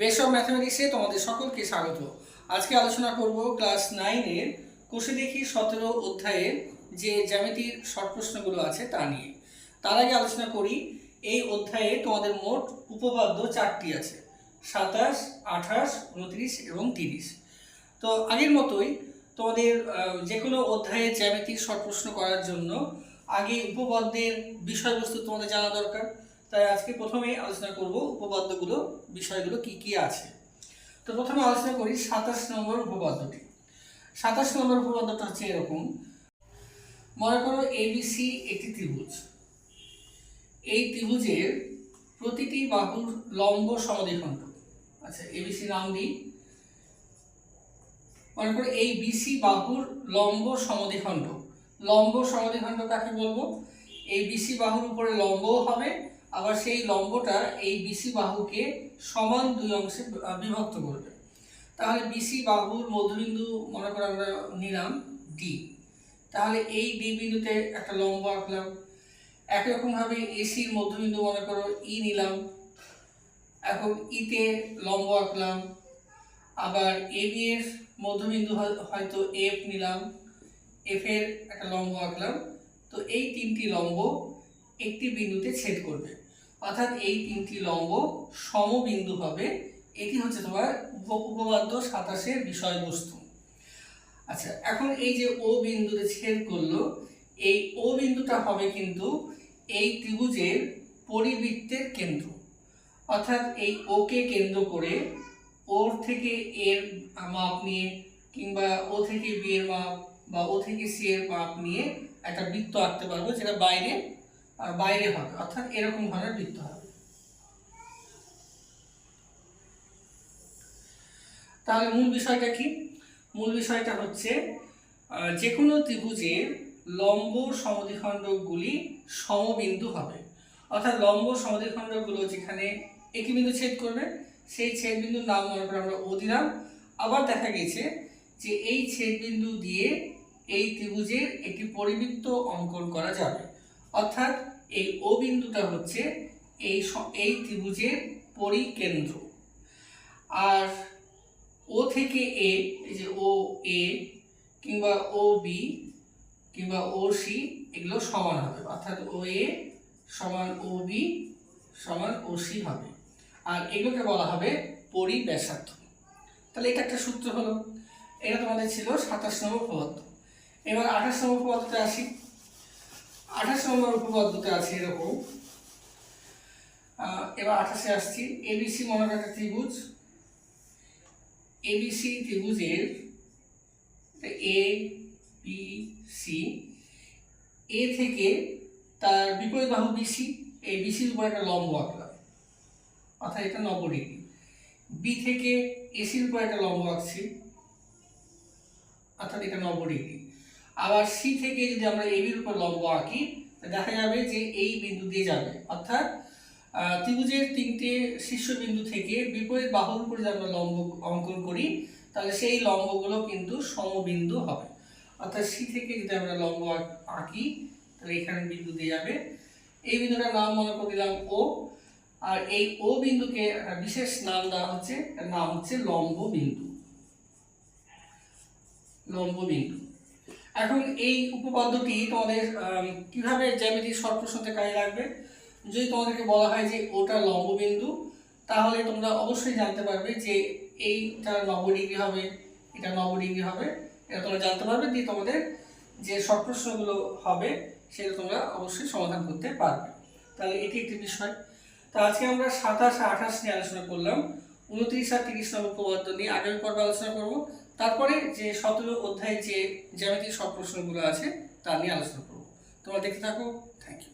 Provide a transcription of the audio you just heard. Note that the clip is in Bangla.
বেস অফ ম্যাথমেটিক্সে তোমাদের সকলকে স্বাগত। আজকে আলোচনা করব ক্লাস নাইনের কোষে দেখি সতেরো অধ্যায়ের যে জ্যামিতির শর্ট প্রশ্নগুলো আছে তা নিয়ে। তার আগে আলোচনা করি, এই অধ্যায়ে তোমাদের মোট উপপাদ্য চারটি আছে, সাতাশ, আঠাশ, উনত্রিশ এবং তিরিশ। তো আগের মতোই তোমাদের যে কোনো অধ্যায়ে জ্যামিতির শর্ট প্রশ্ন করার জন্য আগে উপপাদ্যের বিষয়বস্তু তোমাদের জানা দরকার। তাই আজকে প্রথমেই আলোচনা করব উপপাদ্যগুলো, বিষয়গুলো কি কি আছে। তো প্রথমে আলোচনা করি সাতাশ নম্বর উপপাদ্যটি। সাতাশ নম্বর উপপাদ্যটা হচ্ছে এরকম। মনে করো এবিসি একটি ত্রিভুজ। এই ত্রিভুজের প্রতিটি বাহুর লম্ব সমদ্বিখণ্ড। আচ্ছা এবিসি নাম দিই। মনে করো এই বিসি বাহুর লম্ব সমদ্বিখণ্ড। লম্ব সমদ্বিখণ্ড কাকে বলব? এই বিসি বাহুর উপরে লম্বও হবে আবার সেই লম্বটা এই বিসি বাহুকে সমান দুই অংশে বিভক্ত করবে। তাহলে বিসি বাহুর মধ্যবিন্দু মনে করো আমরা নিলাম ডি তাহলে এই ডি বিন্দুতে একটা লম্ব আঁকলাম। একই রকমভাবে এসির মধ্যবিন্দু মনে করো ই নিলাম। এখন ইতে লম্ব আঁকলাম। আবার এ বি এর মধ্যবিন্দু হয়- হয়তো এফ নিলাম। এফ এর একটা লম্ব আঁকলাম। তো এই তিনটি লম্ব একটি বিন্দুতে ছেদ করবে। অর্থাৎ এই তিনটি লম্ব সমবিন্দু হবে। এটি হচ্ছে তোমার উপ- উপপাদ্য সাতাশের বিষয়বস্তু। আচ্ছা এখন এই যে ও বিন্দুতে ছেদ করল, এই ও বিন্দুটা হবে কিন্তু এই ত্রিভুজের পরিবৃত্তের কেন্দ্র। অর্থাৎ এই ওকে কেন্দ্র করে ওর থেকে এর মাপ নিয়ে কিংবা ও থেকে বি এর মাপ বা ও থেকে সি এর মাপ নিয়ে একটা বৃত্ত আঁকতে পারব, যেটা বাইরে বাইরে হবে, অর্থাৎ এরকম ধরনের বৃত্ত হবে। তাহলে মূল বিষয়টা কি? মূল বিষয়টা হচ্ছে যে কোনো ত্রিভুজের লম্ব সমদ্বিখণ্ডকগুলি সমবিন্দু হবে। অর্থাৎ লম্ব সমদ্বিখণ্ডকগুলো যেখানে একই বিন্দু ছেদ করবে, সেই ছেদ বিন্দুর নাম মনে করে আমরা ও দিলাম। আবার দেখা গেছে যে এই ছেদ বিন্দু দিয়ে এই ত্রিভুজের একটি পরিবৃত্ত অঙ্কন করা যাবে। অর্থাৎ এই ও বিন্দুটা হচ্ছে এই এই ত্রিভুজের পরিকেন্দ্র। আর ও থেকে এ, এই যে ও, এ কিংবা ও, বি কিংবা ও, সি, এগুলো সমান হবে। অর্থাৎ ও, এ সমান ও, বি সমান ও, সি হবে। আর এগুলোকে বলা হবে পরিব্যাসার্ধ। তাহলে এটা একটা সূত্র হলো। এটা তোমাদের ছিল সাতাশ নম্বর উপপাদ্য। এবার আঠাশ নম্বর উপপাদ্যতে আসি। আঠাশ নম্বর উপপাদ্যতে আছে এরকম। এবার আঠাশে আসছি এবিসি মনে ত্রিভুজ। এবিসি ত্রিভুজের এ বি সি এ থেকে তার বিপরীত বাহু বিসি এই বিসির উপর একটা লম্ব আঁকলাম। অর্থাৎ এটা নব্বই ডিগ্রি। বি থেকে এসির উপর একটা লম্ব আঁকছি। অর্থাৎ এটা নব্বই ডিগ্রি। আবার সি থেকে যদি আমরা এবির উপর লম্ব আঁকি দেখা যাবে যে এই বিন্দু দিয়ে যাবে। অর্থাৎ ত্রিভুজের তিনটে শীর্ষবিন্দু থেকে বিপরীত বাহুর উপরে যদি আমরা লম্ব অঙ্কন করি, তাহলে সেই লম্বগুলো কিন্তু সমবিন্দু হবে। অর্থাৎ সি থেকে যদি আমরা লম্ব আঁকি তাহলে এখানে বিন্দু দিয়ে যাবে। এই বিন্দুটার নাম মনে করে দিলাম ও আর এই ও বিন্দুকে বিশেষ নাম দেওয়া হচ্ছে নাম হচ্ছে লম্ব বিন্দু। লম্ব বিন্দু। এখন এই উপপাদ্যটি তোমাদের কীভাবে জ্যামিতির শর্ট প্রশ্নতে কাজে লাগবে? যদি তোমাদেরকে বলা হয় যে ওটা লম্ববিন্দু, তাহলে তোমরা অবশ্যই জানতে পারবে যে এইটা নব্বই ডিগ্রি হবে, এটা নব্বই ডিগ্রি হবে। এটা তোমরা জানতে পারবে, দিয়ে তোমাদের যে শর্ট প্রশ্নগুলো হবে, সেটা তোমরা অবশ্যই সমাধান করতে পারবে। তাহলে এটি একটি বিষয়। তো আজকে আমরা সাতাশ আঠাশ নিয়ে আলোচনা করলাম। উনত্রিশ আর তিরিশ নম্বর উপপাদ্য নিয়ে আগামী পর্বে আলোচনা করব। তারপরে যে সতেরো অধ্যায়ে যে জ্যামিতিক সব প্রশ্নগুলো আছে, তা নিয়ে আলোচনা করব। তোমরা দেখতে থাকো। Thank you